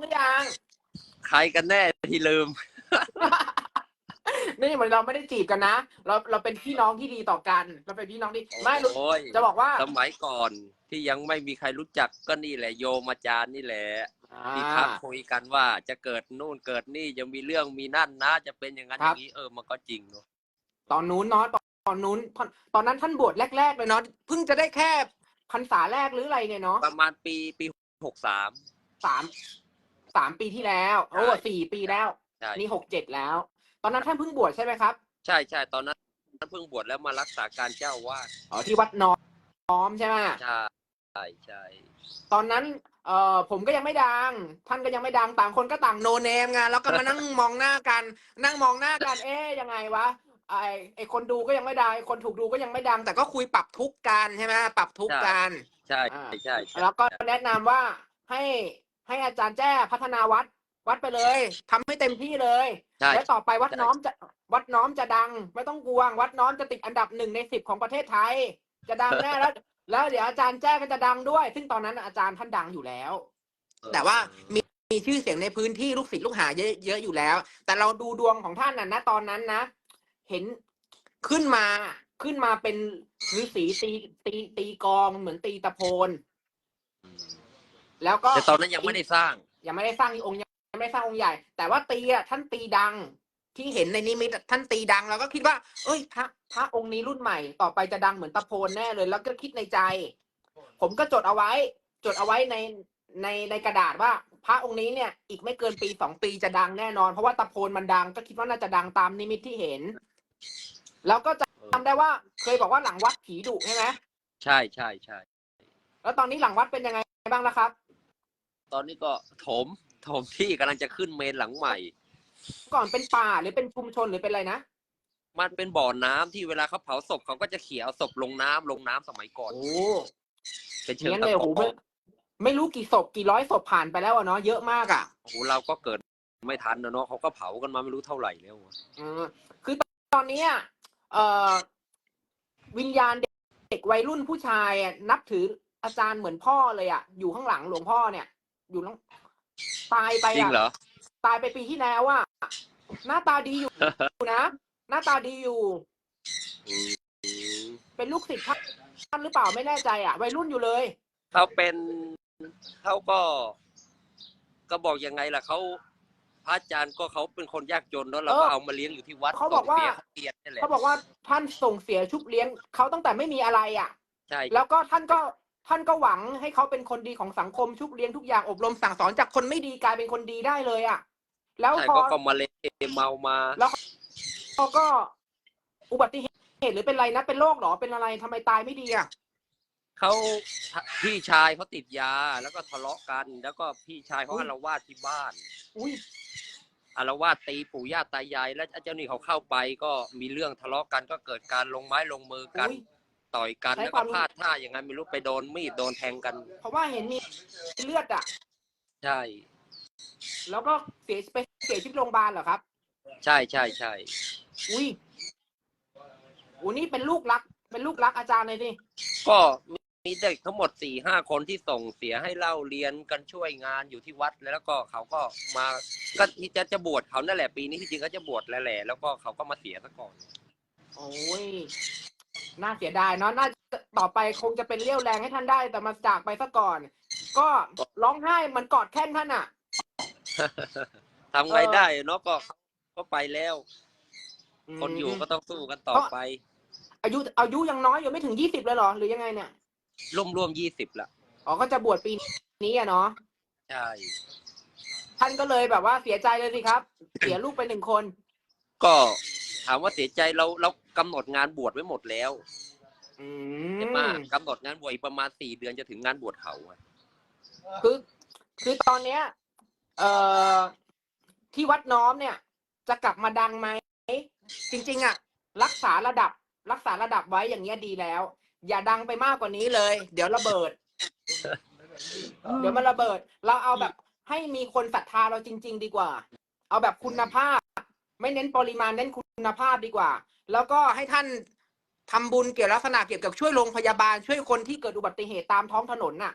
หรือยัง ใครกันแน่ที่ลืม นี่เหมือนเราไม่ได้จีบกันนะ เราเราเป็นพี่น้องที่ดีต่อกัน เราเป็นพี่น้องที่ไม่รู้ โอ้ยจะบอกว่าสมัยก่อนที่ยังไม่มีใครรู้จักก็นี่แหละโยมอาจารย์นี่แหละอ่าที่ทักคุยกันว่าจะเกิดนู่นเกิดนี่จะมีเรื่องมีนั่นนะ จะเป็นอย่างนั้นคอรับย่างนี้เออมันก็จริงเนาะตอนนู้นเนาะตอนตอนนู้นตอนตอนนั้นท่านบวชแรก ๆ เลยเนาะเพิ่งจะได้แค่พรรษาแรกหรืออะไรเนี่ยเนาะประมาณปีปีหกสามสาม สามปีที่แล้วโอ้ใช่ สี่ปีแล้ว ใช่นี่หกเจ็ดแล้ว ตอนนั้นท่านเพิ่งบวชใช่ไหมครับใช่ใช่ตอนนั้นเพิ่งบวชแล้วมารักษาการเจ้าอาวาดอ๋อที่วัดน้อมใช่ไหมใช่ใช่ใช่ตอนนั้นเอ่อผมก็ยังไม่ดัง ท่านก็ยังไม่ดังต่างคนก็ต่างโนเนมไงแล้วก็มานั่ง มองหน้ากัน นั่งมองหน้ากัน เอ๊ยยังไงวะไอไอคนดูก็ยังไม่ดังไอคนถูกดูก็ยังไม่ดัง แต่ก็คุยปรับทุกข์กันใช่ไหมปรับทุกข์กัน ใช่อ่าใช่ใช่ใช่แล้วก็แนะนำว่าให้ ให้อาจารย์แจ้พัฒนาวัด วัดไปเลยทำให้เต็มที่เลยใช่และต่อไปวัดใช่น้อมจะวัดน้อมจะดัง ไม่ต้องกลัววัดน้อมจะติดอันดับหนึ่งในสิบของประเทศไทย จะดังแน่แล้ว แล้วเดี๋ยวอาจารย์แจ้ก็จะดังด้วย ซึ่งตอนนั้นอาจารย์ท่านดังอยู่แล้ว แต่ว่ามีมีชื่อเสียงในพื้นที่ลูกศิษย์ลูกหาเยอะเยอะอยู่แล้ว แต่เราดูดวงของท่านน่ะนะตอนนั้นนะ เห็นขึ้นมาขึ้นมาเป็นฤาษีตีตีตีกลองเหมือนตีตะโพนอืม แล้วก็แต่ตอนนั้นยังไม่ได้สร้าง ยังไม่ได้สร้างองค์ยังไม่ได้สร้างองค์ใหญ่ แต่ว่าตีอะท่านตีดังที่เห็นในนิมิตอะท่านตีดังเราก็คิดว่า เอ้ยพระพระองค์นี้รุ่นใหม่ต่อไปจะดังเหมือนตะโพนแน่เลย แล้วก็คิดในใจ ผมก็จดเอาไว้ จดเอาไว้ในในในกระดาษว่า พระองค์นี้เนี่ยอีกไม่เกินปีสองปีจะดังแน่นอนเพราะว่าตะโพนมันดัง ก็คิดว่าน่าจะดังตามนิมิตที่เห็น แล้วก็จะจำได้ว่า เคยบอกว่าหลังวัดผีดุใช่ไหมใช่ใช่ใช่แล้วตอนนี้หลังวัดเป็นยังไงบ้างล่ะครับ ตอนนี้ก็ถมถมที่กำลังจะขึ้นเมนหลังใหม่ ก่อนเป็นป่าหรือเป็นชุมชนหรือเป็นอะไรนะ มันเป็นบ่อน้ำที่เวลาเขาเผาศพเขาก็จะเขี่ยเอาศพลงน้ำลงน้ำสมัยก่อน โอ้เป็นเชิงเงี้ยตะเลยโอ้โหกไม่อนไม่รู้กี่ศพกี่ร้อยศพผ่านไปแล้วอะเนาะเยอะมากอะ โอ้โหเราก็เกิดไม่ทันนะเนาะเขาก็เผากันมาไม่รู้เท่าไหร่แล้วอะอืมคือตอนนี้อะเอ่อวิญญาณเด็กวัยรุ่นผู้ชายอะนับถืออาจารย์เหมือนพ่อเลยอะ อยู่ข้างหลังหลวงพ่อเนี่ย อยู่ข้างตายไปจริงอะเหรอตายไปปีที่แล้วอะหน้าตาดีอยู่นะ หน้าตาดีอยู่ อืมเป็นลูกศิษย์ท่านหรือเปล่าไม่แน่ใจอะ วัยรุ่นอยู่เลย เขาเป็นเขาก็ ก็บอกยังไงล่ะเขาพระอาจารย์ก็เขาเป็นคนยากจนแล้วเราเอก็อเอามาเลี้ยงอยู่ที่วัดเขาบอกว่าส่งสียเขาเรียนนี่แหละเขาบอกว่าท่านส่งเสียชุบเลี้ยงเขาตั้งแต่ไม่มีอะไรอะ ใช่แล้วก็ท่านก็ ท่านก็หวังให้เขาเป็นคนดีของสังคมชุบเลี้ยงทุกอย่างอบรมสั่งสอนจากคนไม่ดีกลายเป็นคนดีได้เลยอะ่ะ แล้วใช่พอก็ก็มาเลเมามา แล้วพอก็อุบัติเหตุหรือเป็นอะไรนะเป็นโรคเหรอเป็นอะไรทำไมตายไม่ดีอะ่ะเขาพี่ชายเขาติดยาแล้วก็ทะเลาะกัน แล้วก็พี่ชายเขาอาละวาดที่บ้านอุ้ยอาละวาดตีปู่ย่าตายาย แล้วเจ้านี่เขาเข้าไปก็มีเรื่องทะเลาะกันก็เกิดการลงไม้ลงมือกันอุ้ย ต่อยกันใช้แล้วควาก็มพลาดท่าอย่างไงไม่รู้ไปโดนมีดโดนแทงกัน เพราะว่าเห็นมีเลือดอะ่ะ ใช่ แล้วก็เสียไปเสียชีวิตโรงพยาบาลเหรอครับ ใช่ใช่ใช่อุ้ยอุ้นี่เป็นลูกรัก เป็นลูกรักอาจารย์เลยดิก็มีเด็กทั้งหมดสี่ห้าคนที่ส่งเสียให้เล่าเรียนกันช่วยงานอยู่ที่วัดแล้วก็เขาก็มาก็ที่จะจะบวชเขานั่นแหละปีนี้ที่จริงก็จะบวชแล้วแหละแล้วก็เขาก็มาเสียซะก่อน โอ้ย น่าเสียดายเนาะน่าจะต่อไปคงจะเป็นเรี่ยวแรงให้ท่านได้ แต่มาจากไปซะก่อน ก็ร้องไห้เหมันกอดแค้นท่านอะทำไงเออได้เนาะก็ก็ไปแล้ว คนอยู่ก็ต้องสู้กันต่อไป อายุอายุยังน้อยอยู่ไม่ถึงยี่สิบเลยเหรอ หรือยังไงเนี่ยร่วมร่วมยี่สิบละอ๋อก็จะบวชปีนี้อะเนาะใช่ท่านก็เลยแบบว่าเสียใจเลยสิครับ เสียลูกไปหนึ่งคน ก็ ถามว่าเสียใจเราเรากำหนดงานบวชไว้หมดแล้วอืใช่มไหมกำหนดงานบวชอีกประมาณสี่เดือนจะถึงงานบวชเขาอะคือคือตอนเนี้ย เอ่อที่วัดน้อมเนี่ย จะกลับมาดังไหมจริง ๆอะรักษาระดับ รักษาระดับไว้อย่างเงี้ยดีแล้ว อย่าดังไปมากกว่านี้เลย เดี๋ยวระเบิด เดี๋ยวมันระเบิด เราเอาแบบให้มีคนศรัทธาเราจริง ๆ ดีกว่า เอาแบบคุณภาพ ไม่เน้นปริมาณเน้นคุณ ภาพดีกว่า แล้วก็ให้ท่านทำบุญเกี่ยวลักษณะเกี่ยวกับช่วยโรงพยาบาล ช่วยคนที่เกิดอุบัติเหตุตามท้องถนนน่ะ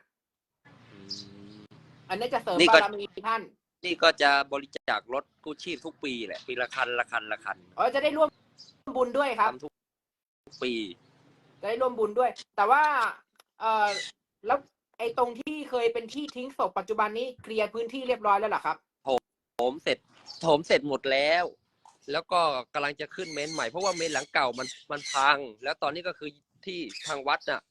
อืมอันนี้จะเสริมนี่ก็บารมีท่าน นี่ก็จะบริจาครถกู้ชีพทุกปีแหละ ปีละคันละคันละคันอ๋อจะได้ร่วมบุญด้วยครับทำทุกปี จะได้ร่วมบุญด้วย แต่ว่า เออแล้วไอ้ตรงที่เคยเป็นที่ทิ้งศพปัจจุบันนี้เคลียร์พื้นที่เรียบร้อยแล้วเหรอครับโถมเสร็จโถมเสร็จหมดแล้ว แล้วก็กำลังจะขึ้นเมนใหม่เพราะว่าเมนหลังเก่ามันมันพัง แล้วตอนนี้ก็คือที่ทางวัดน่ะ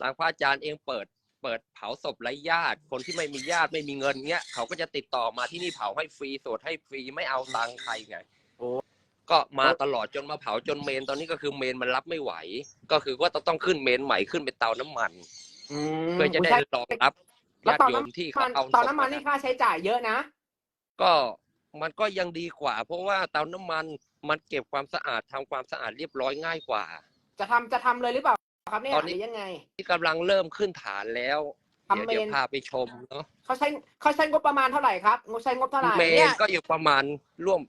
ทางพระอาจารย์เองเปิด เปิดเผาศพไร้ญาติ คนที่ไม่มีญาติไม่มีเงินเงี้ยเขาก็จะติดต่อมาที่นี่เผาให้ฟรีสวดให้ฟรีไม่เอาตังค์ใครไงโอ้ก็มาตลอดจนมาเผาจนเมนตอนนี้ก็คือเมนมันรับไม่ไหว ก็คือว่าต้องต้องขึ้นเมนใหม่ขึ้นเป็นเตาน้ำมันอืมเพื่อจะได้ใช่รองรับแล้วญาติตอนโยน้ำมที่มัเขานเอาตอนศพน้ำมันนี่ค่าใช้จ่ายเยอะนะก็ มันก็ยังดีกว่า เพราะว่าเตาน้ำมันมันเก็บความสะอาดทำความสะอาดเรียบร้อยง่ายกว่า จะทำจะทำเลยหรือเปล่าครับเนี่ยตอนนี้หรือยังไง ที่กำลังเริ่มขึ้นฐานแล้ว ทำเดี๋ยวเมน เดี๋ยวพาไปชมเนาะเขาใช้เขาใช้งบประมาณเท่าไหร่ครับงบใช้งบเท่าไหร่เมเนี่นยก็อยู่ประมาณร่วม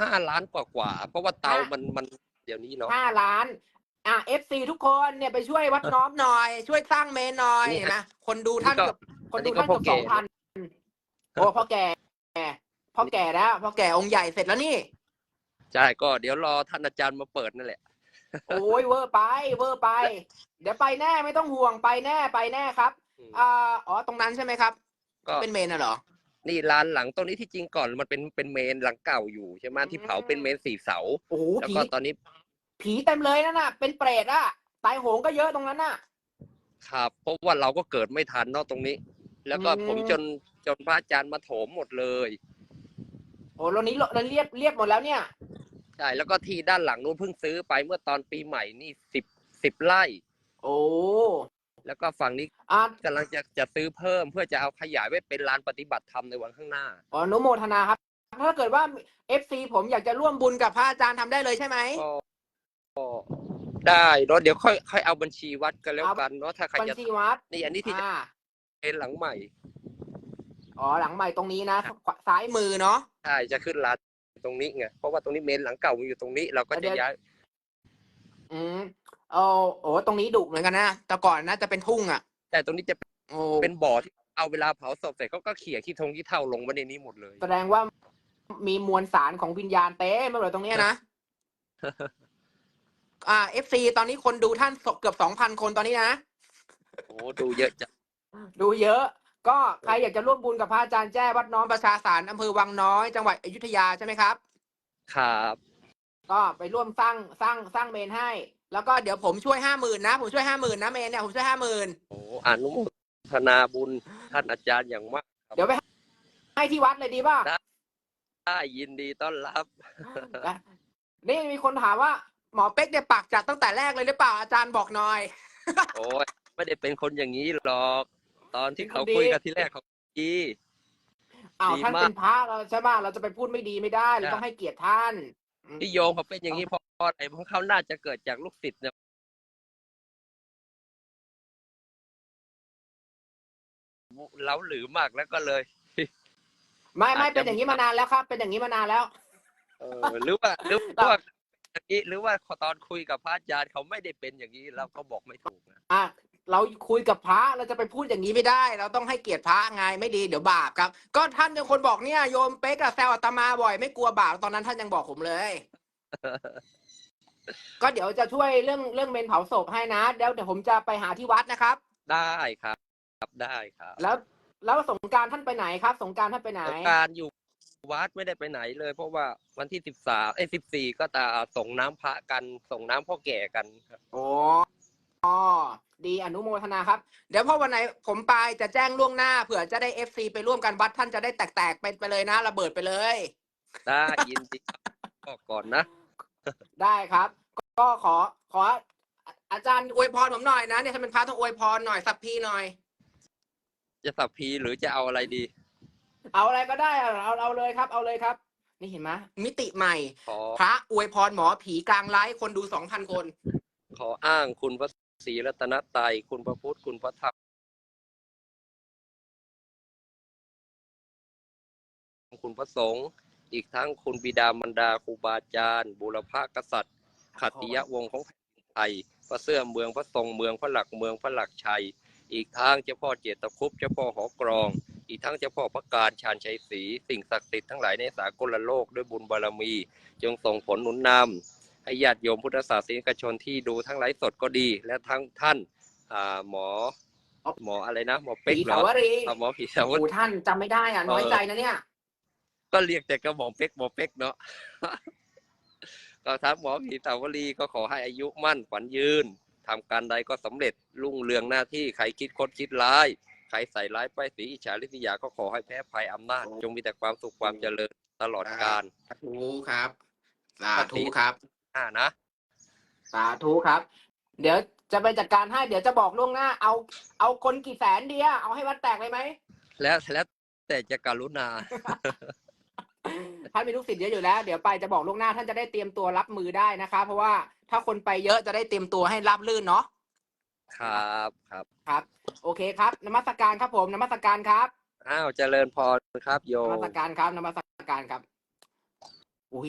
ห้าล้านกว่ากว่าๆเพราะว่าเตาห้ามันมันเดี๋ยวนี้เนาะ ห้าล้าน อะเอฟซีทุกคนเนี่ยไปช่วยวัดน้อมหน่อย ช่วยสร้างเมนหน่อยนี่เห็นไหมคนดูท่านนี่ก็เกือบคนอันนี้ดูก็ท่านเกือบพ่สอองแก่พันโอ้พ่อแก่ พ่อแก่แล้วพ่อแก่องค์ใหญ่เสร็จแล้วนี่ ใช่ก็เดี๋ยวรอท่านอาจารย์มาเปิดนั่นแหละ โอ้ยเวอร์ไปเวอร์ไป เดี๋ยวไปแน่ไม่ต้องห่วงไปแน่ไปแน่ครับอืมอ่าอ๋อตรงนั้นใช่ไหมครับ ก็เป็นเมนน่ะเหรอ นี่ลานหลังตรงนี้ที่จริงก่อนมันเป็นเป็นเมนหลังเก่าอยู่ใช่ไหมที่เผาเป็นเมนสี่เสาโอ้โหแล้วผีก็ตอนนี้ ผีเต็มเลยนั่นน่ะ เป็นเปรตอะตายโหงก็เยอะตรงนั้นน่ะ ครับเพราะว่าเราก็เกิดไม่ทันเนาะตรงนี้ แล้วก็อืมผมจนจนพระอาจารย์มาโถมหมดเลย โอ้เรานี้เราเรียบเรียบหมดแล้วเนี่ย ใช่แล้วก็ที่ด้านหลังนู้นเพิ่งซื้อไปเมื่อตอนปีใหม่นี่สิบสิบไร่ โอ้แล้วก็ฝั่งนี้อะกำลังจะจะซื้อเพิ่มเพื่อจะเอาขยายไว้เป็นลานปฏิบัติธรรมในวันข้างหน้า อ๋ออนุโมทนาครับ ถ้าเกิดว่าเอฟซีผมอยากจะร่วมบุญกับพระอาจารย์ทำได้เลยใช่ไหม ก็ก็ได้เนาะเดี๋ยวค่อยค่อยเอาบัญชีวัดกันแล้วเอากันเนาะถ้าใครบัญจะชีวัดนี่อันนี้ที่จะอ่าเป็นหลังใหม่ อ๋อหลังใหม่ตรงนี้นะขวาซ้ายมือเนาะ ใช่จะขึ้นลานตรงนี้ไงเพราะว่าตรงนี้เมนหลังเก่ามันอยู่ตรงนี้ เราก็เดี๋จะยวย้าย อืมเอาโอ้ตรงนี้ดุเหมือนกันนะแต่ก่อนน่าจะเป็นทุ่งอะ แต่ตรงนี้จะโอ้เป็นบ่อที่เอาเวลาเผาศพเสร็จเขาก็เขี่ยขี้ทงขี้เท่าลงไว้ในนี้หมดเลย แสดงว่ามีมวลสารของวิญญาณเต้ไม่เหมือนตรงเนี้ยนะอ่าเอฟซีตอนนี้คนดูท่านเกือบสองพันคนตอนนี้นะโอ้ดูเยอะจังดูเยอะ ก็ใครอยากจะร่วมบุญกับพระอาจารย์แจ้วัดน้อมประชาสารอำเภอวังน้อยจังหวัดอยุธยาใช่ไหมครับ ครับ ก็ไปร่วมสร้างสร้างสร้างเมนให้ แล้วก็เดี๋ยวผมช่วยห้าหมื่นนะ ผมช่วยห้าหมื่นนะเมนเนี่ยผมช่วยห้าหมื่นโอ้อนุโมทนาบุญท่านอาจารย์อย่างมากเดี๋ยวไปให้ที่วัดเลยดีป่ะได้ยินดีต้อนรับ นี่มีคนถามว่าหมอเป๊กเนี่ยปากจัดตั้งแต่แรกเลยหรือเปล่าอาจารย์บอกหน่อย โอ้ยไม่ได้เป็นคนอย่างนี้หรอก ตอนที่เขาเป็นคนดีคุยกันที่แรกเขาดีอ้าวดีท่านมากเป็นพระเราใช่ป่ะเราจะไปพูดไม่ดีไม่ได้เราใช่ต้องให้เกียรติท่านอืมที่โยงเขาเป็นอย่างนี้เพราะอะไรเพราะเขาน่าจะเกิดจากลูกศิษย์เนี่ยเล้าหรือมากแล้วก็เลย ไม่ไม่อาจจะเป็นอย่างนี้มานานแล้วครับ เป็นอย่างนี้มานานแล้วเออหรือว่าหรือว่าอย่างนี้หรือว่าตอนคุยกับพระอาจารย์เขาไม่ได้เป็นอย่างนี้เราก็บอกไม่ถูกนะอะ เราคุยกับพระเราจะไปพูดอย่างนี้ไม่ได้ เราต้องให้เกียรติพระไงไม่ดีเดี๋ยวบาปครับ ก็ท่านเป็นคนบอกเนี่ยโยมเป๊กอะแซวอาตมาบ่อยไม่กลัวบาปตอนนั้นท่านยังบอกผมเลย ก็เดี๋ยวจะช่วยเรื่องเรื่องเมนเผาศพให้นะเดี๋ยวเดี๋ยวผมจะไปหาที่วัดนะครับ ได้ครับครับได้ครับ แล้วแล้วสงกรารท่านไปไหนครับ สงกรารท่านไปไหน สงกรารอยู่วัดไม่ได้ไปไหนเลย เพราะว่าวันที่สิบสามเอ้สิบสี่ก็จะส่งน้ำพระกันส่งน้ำพ่อแก่กันครับ โอ้ อ๋อดีอนุโมทนาครับ เดี๋ยวพอวันไหนผมไปจะแจ้งล่วงหน้าเผื่อจะได้เอฟซีไปร่วมกันวัดท่านจะได้แตกๆไปไปเลยนะระเบิดไปเลย ได้ยินดีครับบอกก่อนนะ ได้ครับ ก็ขอขออะอาจารย์อวยพรผมหน่อยนะเนี่ยถ้าเป็นพระต้องอวยพรหน่อยสัพพีหน่อย จะสับพีหรือจะเอาอะไรดี เอาอะไรก็ได้เอาเอาเอาเลยครับ เอาเลยครับ นี่เห็นไหมมิติใหม่ ขอพระอวยพรหมอผีกลางไลฟ์คนดูสองพันคน ขออ้างคุณพระ ศรีรัตนตรัย คุณพระพุทธ คุณพระธรรม คุณพระสงฆ์ อีกทั้งคุณบิดามารดาครูบาอาจารย์บุรพกษัตริย์ ขัตติยวงศ์ของแผ่นดินไทย พระเสื้อเมือง พระทรงเมือง พระหลักเมือง พระหลักชัย อีกทางเจ้าพ่อเจตคุปเจ้าพ่อหอกรอง อีกทั้งเจ้าพ่อพระการชาญชัยศรี สิ่งศักดิ์สิทธิ์ทั้งหลายในสากลโลกด้วยบุญบารมี จงส่งผลหนุนนำ ให้ญาติโยมพุทธศาสนิกชนที่ดูทั้งไลฟ์สดก็ดี และทั้งท่านอ่าหมอ หมออะไรนะหมอเป๊กผีเหรสาอวรีอ่าหมอผีสาวโอ้ท่านจำไม่ได้อะน้อยใจนะเนี่ย ก็เรียกแต่ก็หมอเป๊กหมอเป๊กเนาะก็ทักหมอผีสาวรีก็ขอให้อายุมั่นขวัญยืนทำการใดก็สำเร็จรุ่งเรืองหน้าที่ใครคิดคดคิดร้ายใครใส่ร้ายป้ายสีอิจฉาริษยาก็ขอให้แพ้ภัยอำนาจ จงมีแต่ความสุขความเจริญตลอดกาลสาธุครับสาธุครับ อ่านะ สาธุครับ เดี๋ยวจะไปจัดการให้เดี๋ยวจะบอกล่วงหน้า เอา เอาคนกี่แสนเดียเอาให้วัดแตกเลยไหมแล้วแล้วแต่จะการุณา ท่านมีลูกศิษย์เยอะอยู่แล้ว เดี๋ยวไปจะบอกล่วงหน้าท่านจะได้เตรียมตัวรับมือได้นะคะ เพราะว่าถ้าคนไปเยอะจะได้เตรียมตัวให้รับลื่นเนาะครับครับครับ โอเคครับนมัสการครับผมนมัสการครับอ้าวเจริญพรครับโยนม มัสการครับนมัสการครับอุ้ย